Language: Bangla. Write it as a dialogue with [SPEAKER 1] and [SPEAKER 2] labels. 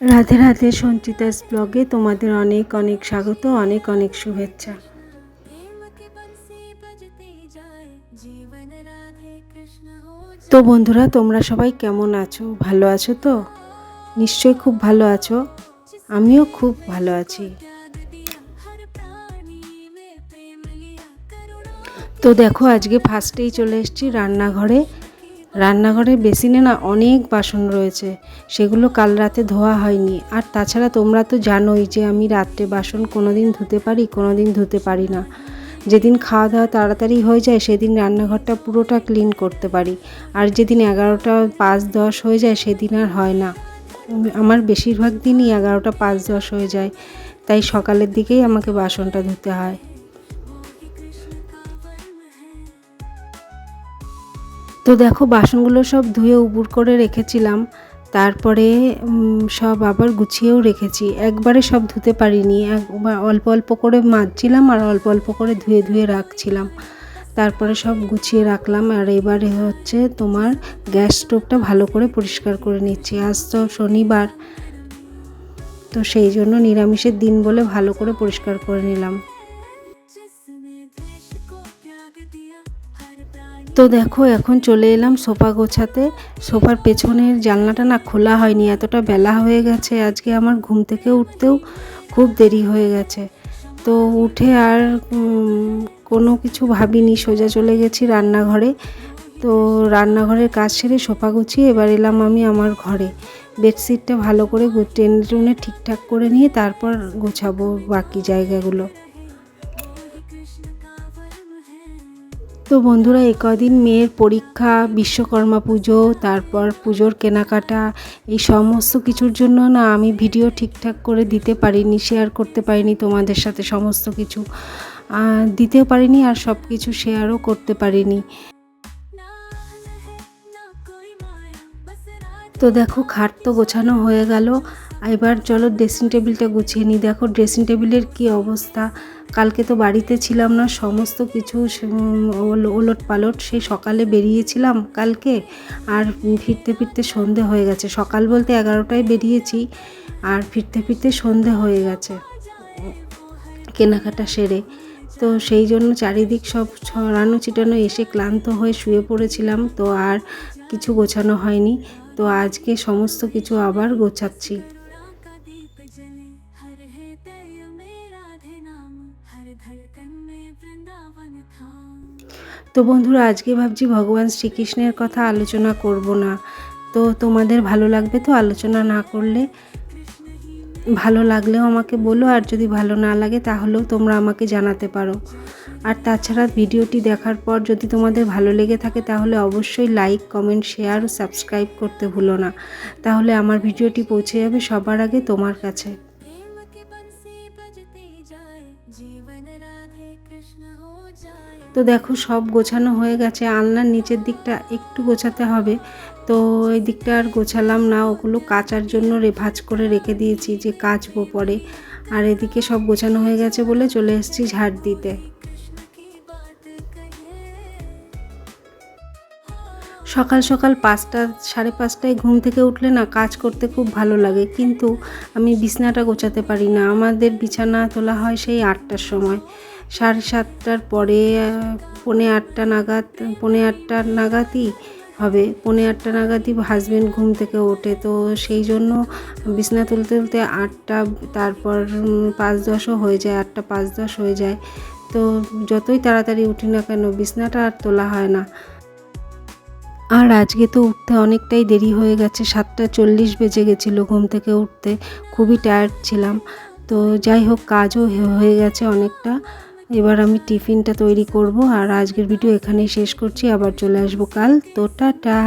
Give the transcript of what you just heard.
[SPEAKER 1] রাধে রাধে সঞ্চিতাস ব্লগে তোমাদের অনেক অনেক স্বাগত, অনেক অনেক শুভেচ্ছা। তো বন্ধুরা, তোমরা সবাই কেমন আছো? ভালো আছো তো? নিশ্চয়ই খুব ভালো আছো। আমিও খুব ভালো আছি। তো দেখো, আজকে ফার্স্টেই চলে এসেছি রান্নাঘরে। রান্নাঘরে বেসিনে না অনেক বাসন রয়েছে। সেগুলো কাল রাতে ধোয়া হয়নি। আর তাছাড়া তোমরা তো জানোই যে আমি রাত্রে বাসন কোনো দিন ধুতে পারি কোনো দিন ধুতে পারি না। যেদিন খাওয়া দাওয়া তাড়াতাড়ি হয়ে যায়, সেদিন রান্নাঘরটা পুরোটা ক্লিন করতে পারি। আর যেদিন এগারোটা পাঁচ দশ হয়ে যায়, সেদিন আর হয় না। আমার বেশিরভাগ দিনই এগারোটা পাঁচ দশ হয়ে যায়। তাই সকালের দিকেই আমাকে বাসনটা ধুতে হয়। তো দেখো, বাসনগুলো সব ধুয়ে উপুর করে রেখেছিলাম। তারপরে সব আবার গুছিয়েও রেখেছি। একবারে সব ধুতে পারিনি। একবার অল্প অল্প করে মাজছিলাম আর অল্প অল্প করে ধুয়ে ধুয়ে রাখছিলাম। তারপরে সব গুছিয়ে রাখলাম আর এবারে হচ্ছে তোমার গ্যাস স্টোভটা ভালো করে পরিষ্কার করে নিচ্ছি। আজ তো শনিবার, তো সেই জন্য নিরামিষের দিন বলে ভালো করে পরিষ্কার করে নিলাম। তো দেখো, এখন চলে এলাম সোফা গোছাতে। সোফার পেছনের জানলাটা না খোলা হয়নি, এতটা বেলা হয়ে গেছে। আজকে আমার ঘুম থেকে উঠতেও খুব দেরি হয়ে গেছে। তো উঠে আর কোনো কিছু ভাবিনি, সোজা চলে গেছি রান্নাঘরে। তো রান্নাঘরের কাজ সেরে সোফা গুছিয়ে এবার এলাম আমি আমার ঘরে। বেডশিটটা ভালো করে টেনে টুনে ঠিকঠাক করে নিয়ে তারপর গোছাবো বাকি জায়গাগুলো। তো বন্ধুরা, এ কদিন মেয়ের পরীক্ষা, বিশ্বকর্মা পুজো, তারপর পুজোর কেনাকাটা, এই সমস্ত কিছুর জন্য না আমি ভিডিও ঠিকঠাক করে দিতে পারিনি শেয়ার করতে পারিনি তোমাদের সাথে সমস্ত কিছু। দিতেও পারিনি আর সব কিছু শেয়ারও করতে পারিনি। তো দেখো খাট তো গোছানো হয়ে গেল। এবার চলো ড্রেসিং টেবিলটা গুছিয়ে নিই। দেখো ড্রেসিং টেবিলের কি অবস্থা? কালকে তো বাড়িতে ছিলাম না, সমস্ত কিছু ওলট পালট সেই সকালে বেরিয়েছিলাম কালকে। আর ফিরতে ফিরতে সন্ধে হয়ে গেছে। সকাল বলতে এগারোটায় বেরিয়েছি, আর ফিরতে ফিরতে সন্ধে হয়ে গেছে কেনাকাটা সেরে। তো সেই জন্য চারিদিক সব ছড়ানো ছিটানো এসে ক্লান্ত হয়ে শুয়ে পড়েছিলাম। তো আর কিছু গোছানো হয়নি, তো আজকে সমস্ত কিছু আবার গোছাচ্ছি। তো বন্ধুরা, আজকে ভাবছি ভগবান শ্রীকৃষ্ণের কথা আলোচনা করব না। তো তোমাদের ভালো লাগবে তো আলোচনা না করলে ভালো লাগলেও আমাকে বলো, আর যদি ভালো না লাগে তাহলেও তোমরা আমাকে জানাতে পারো। আর তাছাড়া ভিডিওটি দেখার পর যদি তোমাদের ভালো লেগে থাকে তাহলে অবশ্যই লাইক কমেন্ট শেয়ার ও সাবস্ক্রাইব করতে ভুলো না। তাহলে আমার ভিডিওটি পৌঁছে যাবে সবার আগে তোমার কাছে। তো দেখো সব গোছানো হয়ে গেছে। আলনার নিচের দিকটা একটু গোছাতে হবে। তো এই দিকটা আর গোছালাম না, ওগুলো কাচার জন্য রেভাজ করে রেখে দিয়েছি যে কাচবো পরে। আর এদিকে সব গোছানো হয়ে গেছে বলে চলে এসেছি ঝাড় দিতে। সকাল সকাল পাঁচটা, সাড়ে পাঁচটায় ঘুম থেকে উঠলে না কাজ করতে খুব ভালো লাগে। কিন্তু আমি বিছনাটা গোছাতে পারি না। আমাদের বিছানা তোলা হয় সেই আটটার সময়। সাড়ে সাতটার পরে, পৌনে আটটা নাগাদ, পৌনে আটটা নাগাদই হবে। পৌনে আটটা নাগাদই হাজব্যান্ড ঘুম থেকে ওঠে। তো সেই জন্য বিছানা তুলতে তুলতে আটটা, তারপর পাঁচ দশও হয়ে যায়, আটটা পাঁচ দশ হয়ে যায়। তো যতই তাড়াতাড়ি উঠি না কেন, বিছানাটা আর তোলা হয় না। আর আজকে তো উঠতে অনেকটাই দেরি হয়ে গেছে, সাতটা চল্লিশ বেজে গেছিল ঘুম থেকে উঠতে। খুবই টায়ার্ড ছিলাম। তো যাই হোক, কাজও হয়ে গেছে অনেকটা। এবার আমি টিফিনটা তৈরি করব আর আজকের ভিডিও এখানেই শেষ করছি, আবার চলে আসব কাল। তো টাটা।